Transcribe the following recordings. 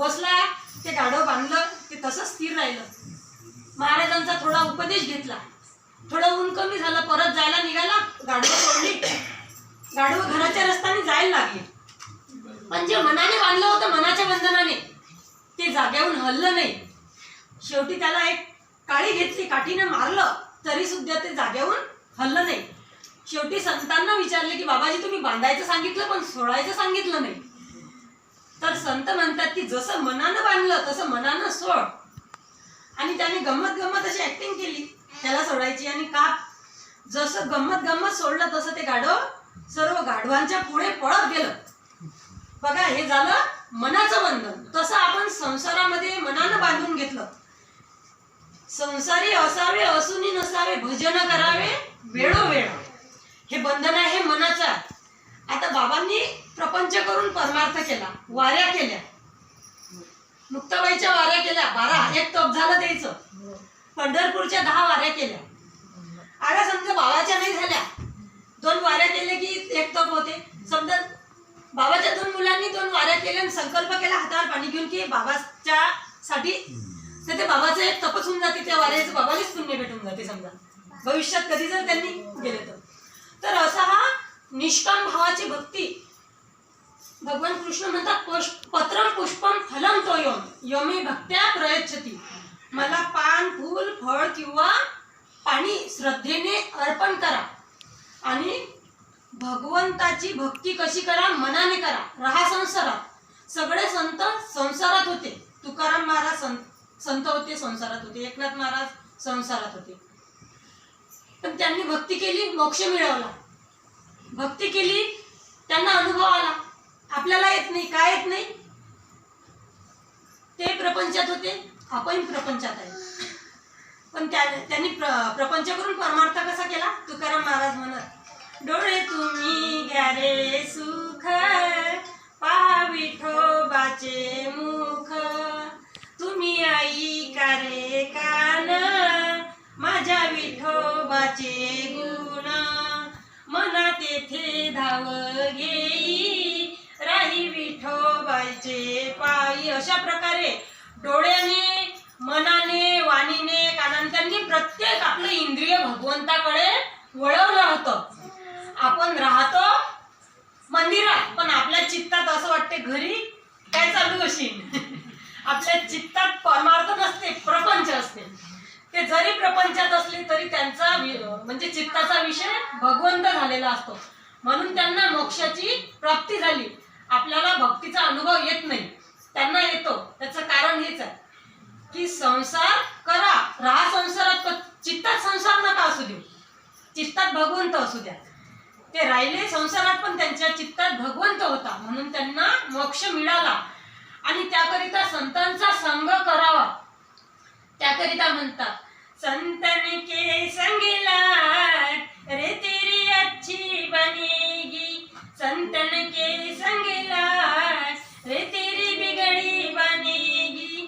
बसला ते गाढव बांधलं ते तसं स्थिर राहिलं. महाराजांचा थोडा उपदेश घेतला. थोडं ऊन कमी झालं परत जायला निघाला गाढवं सोडली गाढवं घराच्या रस्त्याने जायला लागले. पण जे मनाने बांधलं होतं मनाच्या बंधनाने ते जाग्याहून हल्लं नाही. शेवटी त्याला एक काळी घेतली काठीने मारलं तरी सुद्धा ते जाग्याहून हल्लं नाही. शेवटी संतांना विचारले की बाबाजी तुम्ही बांधायचं सांगितलं पण सोडायचं सांगितलं नाही. तर संत म्हणतात की जसं मनानं बांधलं तसं मनानं सोड. आणि त्याने गंमत गंमत अशी ऍक्टिंग केली. त्याला सोडायची आणि काप जसं गंमत गंमत सोडलं तसं ते गाढव सर्व गाढवांच्या पुढे पळत गेलं. बघा हे झालं मनाचं बंधन तसं आपण संसारामध्ये मनानं बांधून घेतलं. संसारी असावे असूनही नसावे भजन करावे वेळोवेळ. हे बंधन आहे मनाचं. आता बाबांनी प्रपंच करून परमार्थ केला वाऱ्या केल्या. मुक्ताबाईच्या वाऱ्या केल्या बारा एक तप झालं द्यायचं पंढरपूरच्या दहा वाऱ्या केल्या. आता समजा बाबाच्या नाही झाल्या. दोन वाऱ्या केल्या की एक तप होते. समजा बाबाच्या दोन मुलांनी दोन वाऱ्या केल्या आणि संकल्प केला हातावर पाणी घेऊन की बाबाच्या साठी तर ते बाबाचं एक तपच होऊन जाते त्या वाऱ्याचं बाबालाच पुण्य भेटून जाते समजा. भविष्यात कधी जर त्यांनी गेले तर. तर असा हा निष्काम भावाची भक्ती. भगवान कृष्ण म्हणतात पुष्प पत्रम पुष्पम फलम तोयम यमे. भक्त्या प्रयच्छती. मला पान फूल फळ किंवा पाणी श्रद्धेने अर्पण करा. आणि भगवंताची भक्ती कशी करा? मनाने करा. राहा संसारात. सगळे संत संसारात होते. तुकाराम महाराज संत संत होते संसारात होते. एकनाथ महाराज संसारात होते. पण त्यांनी भक्ती केली मोक्ष मिळवला. भक्ती केली त्यांना अनुभव आला. आपल्याला येत नाही काय येत नाही? ते प्रपंचात होते आपण प्रपंचात आहे. पण त्या त्यांनी प्र प्रपंच करून परमार्थ कसा केला? तुकाराम महाराज म्हणत डोळे तुम्ही घ्या रे सुख पहा विठोबाचे मुख. तुम्ही आई का रे कान माझ्या विठोबाचे गुण. मना तेथे धाव घेई. राही विठोबाचे पायी. अशा प्रकारे डोळ्याने मनाने वाणीने कानाने त्यांनी प्रत्येक आपलं इंद्रिय भगवंताकडे वळवलं होतं. आपण राहतो मंदिरात पण आपल्या चित्तात असं वाटते घरी काय चालू अशी आपल्या चित्तात परमार्थ नसते प्रपंच असते. ते जरी प्रपंचात असले तरी त्यांचा वि- म्हणजे चित्ताचा विषय भगवंत झालेला असतो. म्हणून त्यांना मोक्षाची प्राप्ती झाली. आपल्याला भक्तीचा अनुभव येत नाही. त्यांना येतो. त्याचं कारण हेच आहे. की संसार करा. राहा संसारात चित्तात संसार नका असू देऊ. चित्तात भगवंत असू द्या. ते राहिले संसारात पण त्यांच्या चित्तात भगवंत होता. म्हणून त्यांना मोक्ष मिळाला. आणि त्याकरिता संतांचा संग करावा. त्याकरिता म्हणतात संतन के संग लाट रे तेरी अच्छी बनेगी. संतन के संग लाट रे तेरी बिगड़ी बनेगी।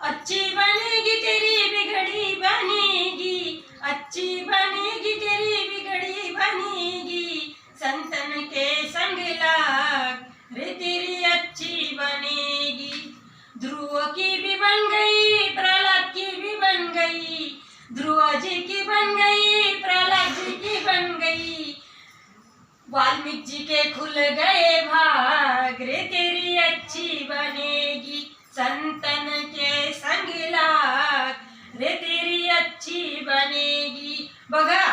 अच्छी बनेगी तेरी बिगड़ी बनेगी अच्छी बनेगी तेरी बिगड़ी बनेगी। संतन के संग लाग रे तेरी अच्छी बनेगी ध्रुव की भी बन गई प्रहलाद की भी बन गई ध्रुव जी की बन गई प्रहलाद जी की बन गई। वाल्मीकि जी के खुल गए भाग रे तेरी अच्छी बनेगी। संतन के संग लाग रे तेरी अच्छी बनेगी। बघा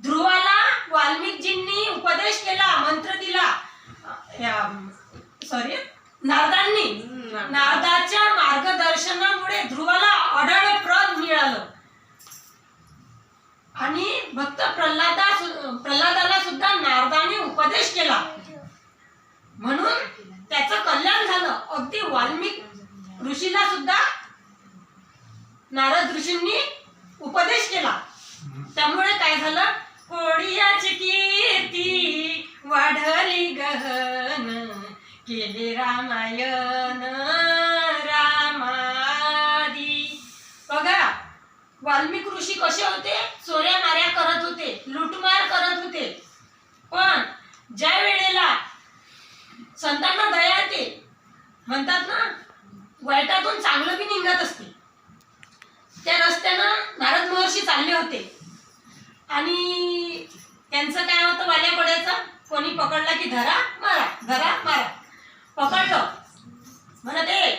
ध्रुवाला वाल्मिकजींनी उपदेश केला मंत्र दिला सॉरी नारदांनी. नारदाच्या मार्गदर्शनामुळे ध्रुवाला अढळ प्रद मिळालं. आणि भक्त प्रल्हादा प्रल्हादाला सुद्धा नारदाने उपदेश केला. म्हणून त्याचं कल्याण झालं. अगदी वाल्मिक ऋषीला सुद्धा नारद ऋषींनी उपदेश केला. त्यामुळे काय झालं? कोडियाची कीर्ती वाढली गहन. केले रामायण. वाल्मिक ऋषी कसे होते? चोऱ्या माऱ्या करत होते लुटमार करत होते. पण ज्या वेळेला संतांना दया येते म्हणतात ना वाईटातून चांगलं बी निघत असते. त्या रस्त्यानं नारद महर्षी चालले होते. आणि त्यांचं काय होतं वाल्या पडायचं कोणी पकडला की धरा मारा धरा मारा. पकडलं. म्हणत ए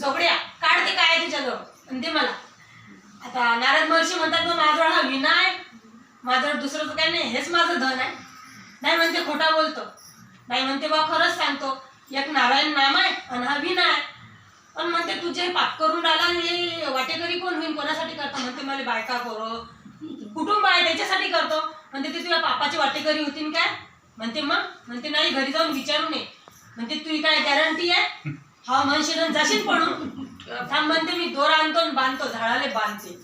झोपड्या काढते काय तुझ्याजवळ? आणि ते मला. आता नारद महर्षी म्हणतात "मग माझ्याजवळ हा विना आहे माझं दुसरं तर काही नाही हेच माझं धन आहे. नाही म्हणते खोटा बोलतो. नाही म्हणते बा खरंच सांगतो एक नारायण नाम आहे आणि हा विना आहे. पण म्हणते तुझे पाप करून राहिला आणि हे वाटेकरी कोण होईल कोणासाठी करतो? म्हणते मला बायका करो. कुटुंब आहे त्याच्यासाठी करतो. म्हणते ते तुझ्या पापाची वाटेकरी होतीन काय? म्हणते मग? म्हणते नाही घरी जाऊन विचारू नये म्हणते तुझी काय गॅरंटी आहे? हा म्हणशील जाशील पडून थांब म्हणते मी दोर आणतो आणि बांधतो. झाडाले बांधते.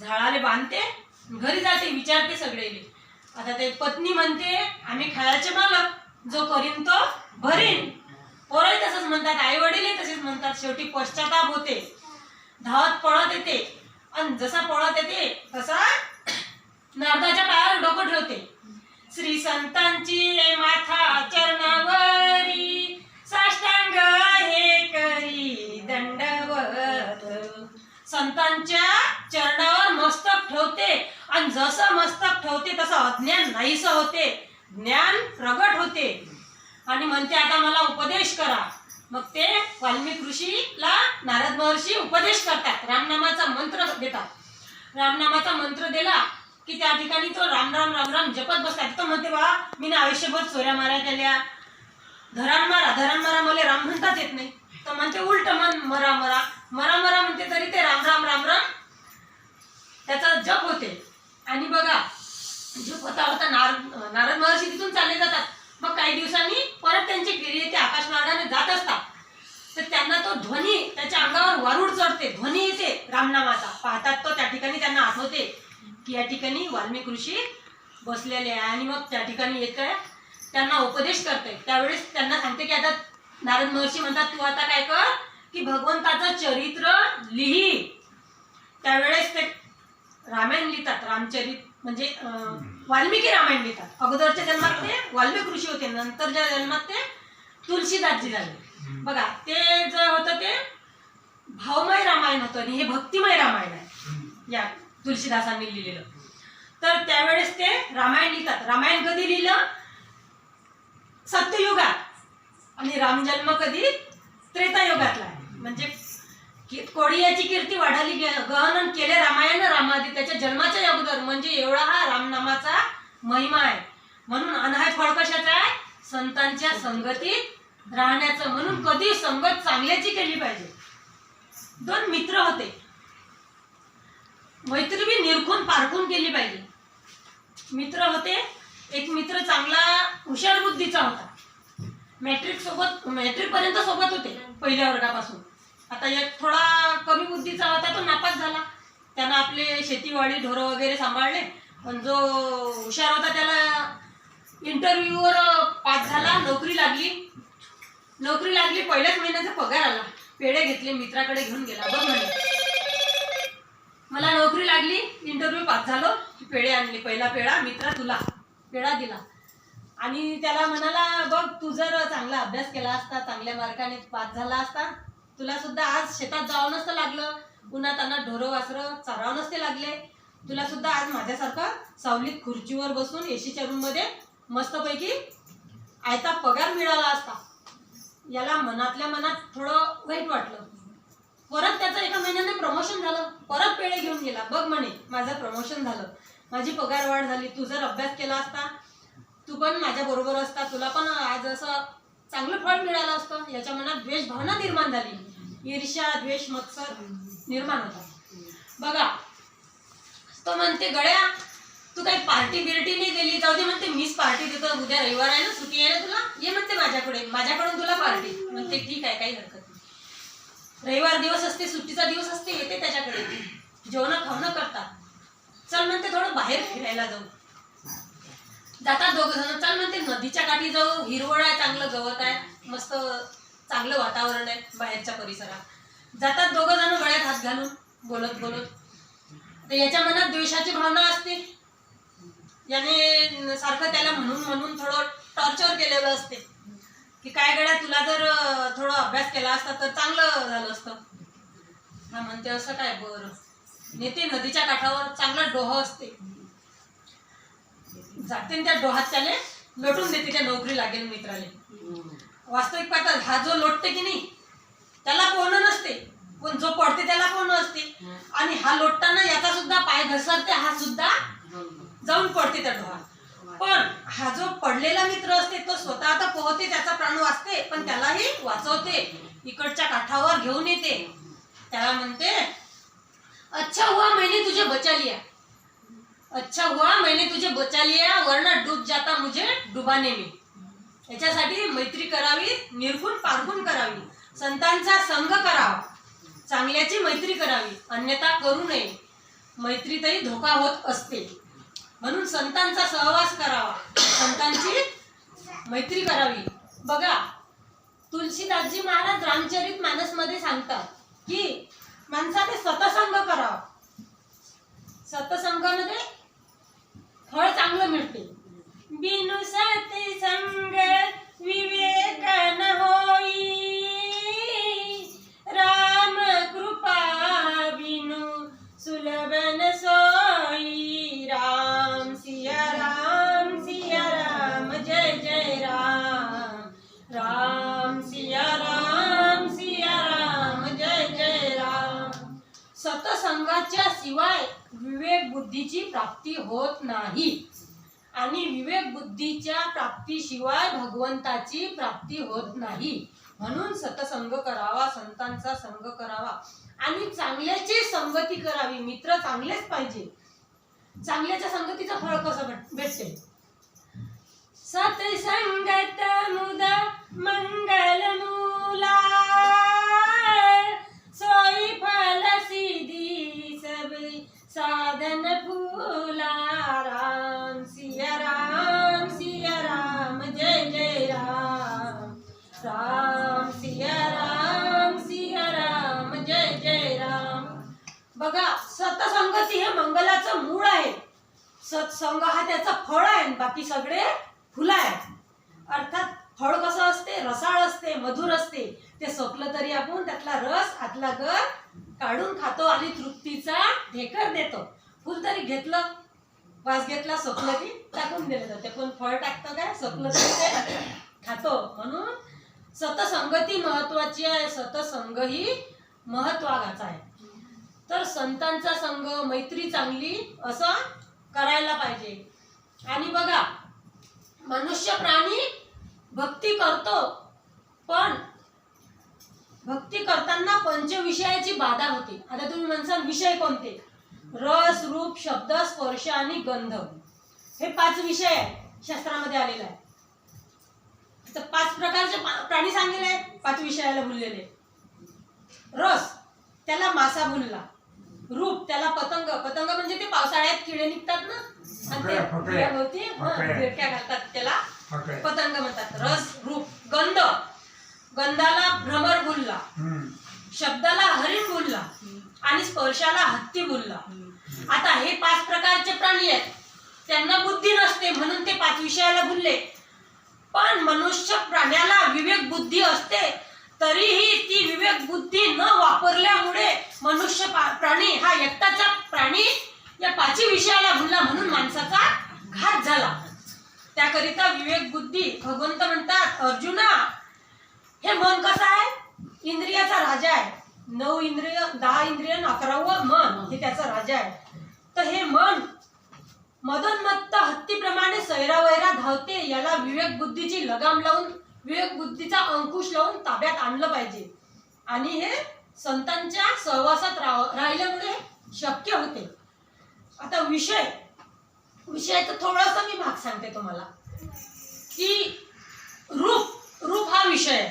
झाडाले बांधते घरी जाते विचारते सगळे आता ते पत्नी म्हणते आम्ही खायचे मालक. जो करीन तो भरीन. पोरही तसंच म्हणतात आई वडीलही तसेच म्हणतात. शेवटी पश्चाताप होते. धावत पळत येते. आणि जसा पळत येते तसा नारदाच्या पायावर डोकं ठेवते. श्री संतांची माथा चरणावरी. संतांच्या चरणावर मस्तक ठेवते. आणि जसं मस्तक ठेवते तसं अज्ञान नाहीस होते. ज्ञान प्रगट होते. आणि म्हणते आता मला उपदेश करा. मग ते वाल्मिक ऋषीला नारद महर्षी उपदेश करतात. रामनामाचा मंत्र देतात. रामनामाचा मंत्र दिला की त्या ठिकाणी तो राम राम राम राम जपत बसतात. तो म्हणते बा मी ना आयुष्यभर चोऱ्या मारा केल्या धरण मारा धरण मारा मला राम म्हणताच येत नाही. तर म्हणते उलट मन मरा मरा. मरा मरा म्हणते तरी ते राम राम राम राम त्याचा जप होते. आणि बघा जप होता होता नारद नारद महर्षी तिथून चालले जातात. मग काही दिवसांनी परत त्यांची गिरी येते आकाश मार्गाने जात असतात. तर त्यांना तो ध्वनी त्याच्या अंगावर वारूड चढते. ध्वनी येते रामनामाचा. पाहतात तो त्या ठिकाणी त्यांना आठवते की या ठिकाणी वाल्मिक ऋषी बसलेले आहे. आणि मग त्या ठिकाणी येत आहे त्यांना उपदेश करते. त्यावेळेस त्यांना सांगते की आता नारद महर्षी म्हणतात तू आता काय कर? की भगवंताचं चरित्र लिही. त्यावेळेस ते रामायण लिहितात रामचरित म्हणजे वाल्मिकी रामायण लिहितात. अगोदरच्या जन्मात ते वाल्मिक ऋषी होते नंतरच्या जन्मात ते तुलसीदासजी झाले. बघा ते जे होतं ते भावमय रामायण होतं आणि हे भक्तिमय रामायण आहे. या तुलसीदासांनी लिहिलेलं. तर त्यावेळेस ते रामायण लिहितात. रामायण कधी लिहिलं? सत्ययुगात. आणि रामजन्म कधी? त्रेतायुगातला म्हणजे की- कोडियाची कीर्ती वाढाली गहन केले रामायण रामादी. त्याच्या जन्माच्या अगोदर म्हणजे एवढा हा रामनामाचा महिमा आहे. म्हणून अनहाय फळ कशाचा आहे? संतांच्या संगतीत राहण्याचं. म्हणून कधी संगत चांगल्याची केली पाहिजे. दोन मित्र होते. मैत्री बी निरखून पारखून केली पाहिजे. मित्र होते. एक मित्र चांगला हुशार बुद्धीचा होता. मॅट्रिक सोबत मॅट्रिक पर्यंत सोबत होते पहिल्या वर्गापासून. आता एक थोडा कमी बुद्धीचा होता तो नापास झाला. त्यानं आपले शेतीवाडी ढोरं वगैरे सांभाळले. पण जो हुशार होता त्याला इंटरव्ह्यूवर पास झाला नोकरी लागली. नोकरी लागली पहिल्याच महिन्याचा पगार आला. पेढे घेतले मित्राकडे घेऊन गेला. बघ म्हणे. मला नोकरी लागली इंटरव्ह्यू पास झालो. की पेढे आणले पहिला पेढा मित्रा तुला. पेढा दिला. आणि त्याला म्हणाला बघ तू जर चांगला अभ्यास केला असता चांगल्या मार्काने पास झाला असता तुला सुद्धा आज शेतात जावं नसतं लागलं. उन्हात अन्नात ढोरं वासरं चारावं नसते लागले. तुला सुद्धा आज माझ्यासारखं सावलीत खुर्चीवर बसून एसीच्या रूममध्ये मस्तपैकी आयता पगार मिळाला असता. याला मनातल्या मनात थोडं वाईट वाटलं. परत त्याचं एका महिन्याने प्रमोशन झालं. परत पेढे घेऊन गेला. बघ म्हणे माझं प्रमोशन झालं. माझी पगार वाढ झाली. तू जर अभ्यास केला असता तू पण माझ्या बरोबर असता. तुला पण आज असं चांगलं फळ मिळालं असतं. याच्या मनात द्वेष भावना निर्माण झाली. ईर्ष्या द्वेष मत्सर निर्माण होता बघा तो म्हणते गड्या तू काही पार्टी बिर्टी नाही दिली. जाऊ दे म्हणते मीच पार्टी देतो. उद्या रविवार आहे ना सुट्टी आहे ना तुला? ये म्हणते माझ्याकडे. माझ्याकडून तुला पार्टी. म्हणते ठीक आहे काही हरकत नाही. रविवार दिवस असते सुट्टीचा दिवस असते येते त्याच्याकडे. जेवणं खावणं करतात. चल म्हणते थोडं बाहेर फिरायला जाऊ. जातात दोघ जण. चल म्हणते नदीच्या काठी जाऊ. हिरवळ आहे चांगलं गवत आहे. मस्त चांगलं वातावरण आहे बाहेरच्या परिसरात. जातात दोघं जण गळ्यात हात घालून बोलत बोलत. तर याच्या मनात द्वेषाची भावना असते. याने सारखं त्याला म्हणून म्हणून थोडं टॉर्चर केलेलं असते. की काय गड्या तुला जर थोडं थोडा अभ्यास केला असता तर चांगलं झालं असतं. हा म्हणते असं काय? बरं. नेते नदीच्या काठावर चांगलं डोह असते. जाते त्या डोहात त्याले लोटून देते त्या नोकरी लागेल मित्राले. वास्तविक पाहतात हा जो लोटते की नाही त्याला पोहणं नसते. पण जो पडते त्याला पोहणं असते. आणि हा लोटताना याचा सुद्धा पाय घसरते हा सुद्धा जाऊन पडते त्या डोहात. पण हा जो पडलेला मित्र असते तो स्वतः आता पोहते त्याचा प्राण वाचते पण त्यालाही वाचवते. इकडच्या काठावर घेऊन येते. त्याला म्हणते अच्छा हुआ मैंने तुझे बचा लिया. अच्छा हुआ मैंने तुझे बचा लिया वरना डूब जाता मुझे डुबाने में। याच्यासाठी मैत्री करावी निर्गुण पारगुण करावी संतांचा संघ करावा चांगल्याची मैत्री करावी अन्यथा करू नये. मैत्रीतही धोका होत असते. म्हणून संतांचा सहवास करावा संतांची मैत्री करावी. बघा तुलसीदासजी महाराज रामचरित मानसमध्ये सांगतात की माणसाने सतसंग करावा. सतसंगामध्ये फळ चांगलं मिळते. बिनु सतसंग विवेक न होई. बुद्धीची प्राप्ती होत नाही. आणि विवेक बुद्धीच्या प्राप्तीशिवाय भगवंताची प्राप्ती होत नाही. म्हणून सतसंग करावा संतांचा संग करावा. आणि चांगल्याची संगती करावी. मित्र चांगलेच पाहिजे. चांगल्याच्या संगतीचं फळ कसं भेट- भेटते? सतसंगत बाकी सगळे फुलं आहेत अर्थात फळ कसं असते? रसाळ असते मधुर असते. ते सोपलं तरी आपण त्यातला रस आतला गर काढून खातो आणि तृप्तीचा ढेकर देतो. फुल तरी घेतलं. वास घेतला सोपलं की टाकून दिलं जाते. पण फळ टाकतं काय? सोपलं तरी ते खातो. म्हणून सतसंगती महत्वाची आहे. सतसंग ही महत्त्वाचा आहे. तर संतांचा संघ मैत्री चांगली असं करायला पाहिजे. आणि बघा मनुष्य प्राणी भक्ती करतो पण भक्ती करताना पंचविषयाची बाधा होते. आता तुम्ही म्हणसाल विषय कोणते? रस रूप शब्द स्पर्श आणि गंध. हे पाच विषय आहे शास्त्रामध्ये आलेला आहे तर पाच प्रकारचे प्राणी सांगितले आहेत पाच विषयाला भुललेले. रस त्याला मासा भुलला रूप त्याला पतंग. पतंग म्हणजे ते पावसाळ्यात किडे निघतात ना? आणि ते हं, घालतात त्याला. पतंग म्हणतात. रस रूप गंध. गंधाला भ्रमर बोलला. हम्म. शब्दाला हरिण बोलला. आणि स्पर्शाला हत्ती बोलला. आता हे पाच प्रकारचे प्राणी आहेत. त्यांना बुद्धी नसते म्हणून ते पाच विषयाला बोलले. पण मनुष्य प्राण्याला विवेक बुद्धी असते तरीही ती विवेक बुद्धी न वापरल्यामुळे मनुष्य पा- प्राणी हा एकटाचा प्राणी या पाचही विषयाला भुलला म्हणून माणसाचा घात झाला. त्याकरिता विवेक बुद्धी भगवंत म्हणतात अर्जुना हे मन कसं आहे? इंद्रियाचा राजा आहे. नऊ इंद्रिय दहा इंद्रिय अकरावं मन हे त्याचा राजा आहे. तर हे मन मदनमत्त हत्तीप्रमाणे सैरावैरा धावते याला विवेक बुद्धीची लगाम लावून विवेक बुद्धीचा अंकुश लावून ताब्यात आणलं पाहिजे. आणि हे संतांच्या सहवासात राहिल्यामुळे शक्य होते. आता विषय. विषयाचं थोडंसं मी भाग सांगते तुम्हाला. की रूप रूप हा विषय आहे.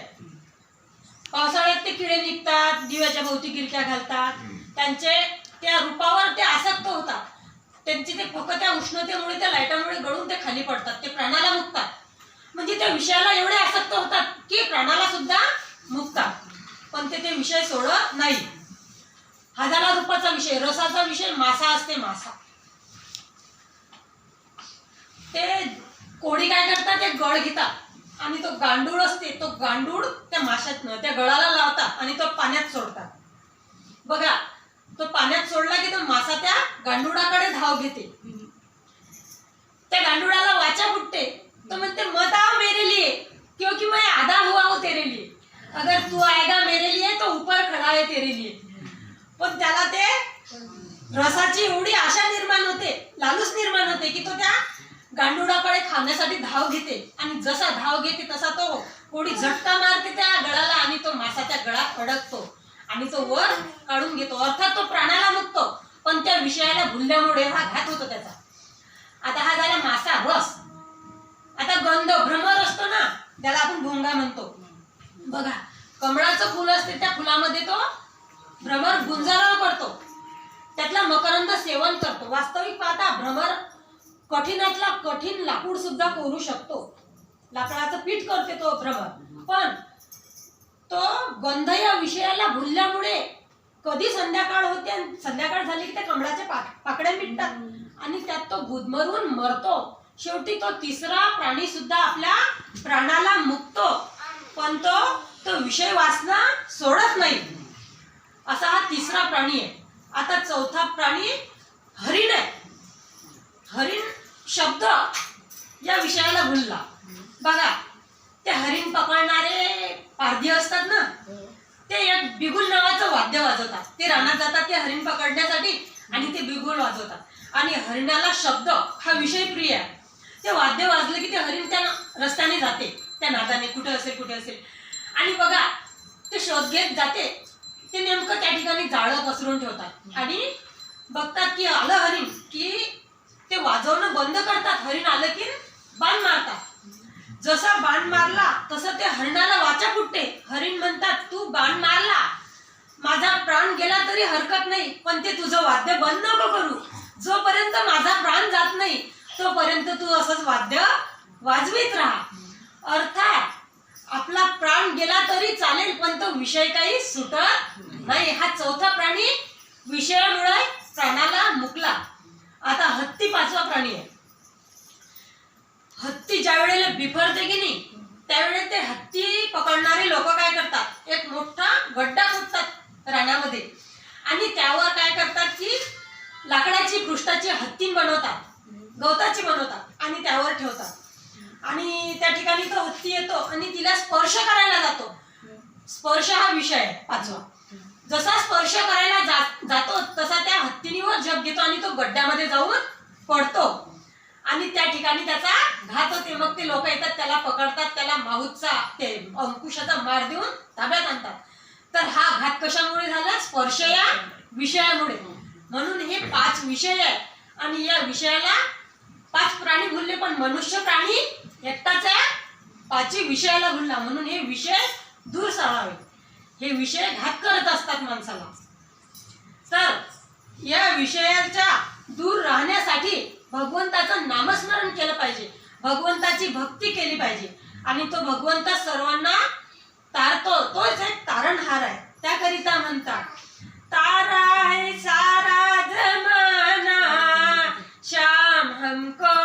पावसाळ्यात ते किडे निघतात दिव्याच्या भोवती गिरक्या घालतात. त्यांचे त्या रूपावर ते आसक्त होतात. त्यांची ते फक्त त्या उष्णतेमुळे त्या लाईटामुळे गळून ते खाली पडतात. ते प्राणाला मुकतात. म्हणजे त्या विषयाला एवढे आसक्त होतात की प्राणाला सुद्धा मुकतात. पण ते ते विषय सोडत नाही. हजारा रुपयाचा विषय रसाचा विषय मासा असते मासा. ते कोणी काय करतात ते गळ घेतात. आणि तो गांडूळ असते तो गांडूळ त्या माशात त्या गळाला लावतात आणि तो पाण्यात सोडतात. बघा तो पाण्यात सोडला की तो मासा त्या गांडुळाकडे धाव घेते. त्या गांडुळाला वाचा फुटते. तो म्हणते मत आओ मेरे लिए. क्योंकि मैं आधा हुआ हूँ तेरे लिए. अगर तू आएगा मेरे लिए तो ऊपर खड़ा है तेरे लिए. पण त्याला ते रसाची एवढी आशा निर्माण होते लालूच निर्माण होते की तो त्या गांडुळाकडे खाण्यासाठी धाव घेते. आणि जसा धाव घेते तसा तो कोणी झटका मारते त्या गळाला आणि तो मासाच्या गळात अडकतो. आणि तो वर काढून घेतो. अर्थात तो प्राणाला मुकतो. पण त्या विषयाला भुलल्यामुळे हा घात होतो त्याचा. आता हा झाला मासा रस. आता गंध भ्रमर असतो ना त्याला आपण भोंगा म्हणतो. बघा कमळाचं फुल असते त्या फुलामध्ये तो भ्रमर गुंजारा करतो त्यातला मकरंद सेवन करतो. वास्तविक पाहता भ्रमर कठीणातला कठीण लाकूड सुद्धा कोरू शकतो. लाकडाचं पीठ करते तो भ्रमर. पण तो गंध या विषयाला भुलल्यामुळे कधी संध्याकाळ होते आणि संध्याकाळ झाली की त्या कमळाच्या पाक पाकड्या मिटतात. आणि त्यात तो गुदमरून मरतो. शेवटी तो तिसरा प्राणी सुद्धा आपल्या प्राणाला मुकतो. पण तो तो विषय वाचना सोडत नाही. असा हा तिसरा प्राणी आहे. आता चौथा प्राणी हरिण आहे. हरिण शब्द या विषयाला भुलला. बघा ते हरिण पकडणारे पारधी असतात ना? ते एक बिगुल नावाचं वाद्य वाजवतात. ते रानात जातात ते हरिण पकडण्यासाठी आणि ते बिगुल वाजवतात. आणि हरिणाला शब्द हा विषय प्रिय आहे. ते वाद्य वाजलं की ते हरिण त्या रस्त्याने जाते. त्या नादाने कुठे असेल कुठे असेल. आणि बघा ते शोध घेत जाते. ते नेमकं त्या ठिकाणी जाळं पसरून ठेवतात. आणि बघतात की आलं हरिण की ते वाजवणं बंद करतात. हरिण आलं की बाण मारतात. जसा बाण मारला तसं ते हरिणाला वाचा फुटते. हरिण म्हणतात तू बाण मारला. माझा प्राण गेला तरी हरकत नाही पण ते तुझं वाद्य बंद नको करू. जोपर्यंत माझा प्राण जात नाही तोपर्यंत तू असंच वाद्य वाजवीत राहा. अर्थात आपला प्राण गेला तरी चालेल पण तो विषय काही सुटत नाही. हा चौथा प्राणी विषयामुळे प्राणाला मुकला. आता हत्ती पाचवा प्राणी आहे. हत्ती ज्या वेळेला बिफरते की नाही त्यावेळेस ते हत्ती पकडणारे लोक काय करतात? एक मोठा गड्डा खोदतात रानामध्ये. आणि त्यावर काय करतात की लाकडाची पृष्ठाची हत्ती बनवतात गवताची बनवतात आणि त्यावर ठेवतात आणि त्या ठिकाणी तो हत्ती येतो आणि तिला स्पर्श करायला जातो. स्पर्श हा विषय आहे पाचवा. जसा स्पर्श करायला जात जातो तसा त्या हत्तीनीवर जग घेतो आणि तो गड्ड्यामध्ये जाऊन पडतो. आणि त्या ठिकाणी त्याचा घात होते. मग ते लोक येतात त्याला पकडतात त्याला माहूतचा ते अंकुशाचा मार देऊन ताब्यात आणतात. तर हा घात कशामुळे झाला? स्पर्श या विषयामुळे. म्हणून हे पाच विषय आहे. आणि या विषयाला पाच प्राणी भुलले पण मनुष्य प्राणी एकटाच आहे. पाची विषयाला भुलला म्हणून हे विषय दूर सारावे. हे विषय घात करत असतात माणसाला. तर या विषयाच्या दूर राहण्यासाठी भगवंताचं नामस्मरण केलं पाहिजे. भगवंताची भक्ती केली पाहिजे. आणि तो भगवंत सर्वांना तारतो. तोच एक तारणहार आहे. त्याकरिता म्हणतात तारा है सारा जमाना श्याम हमको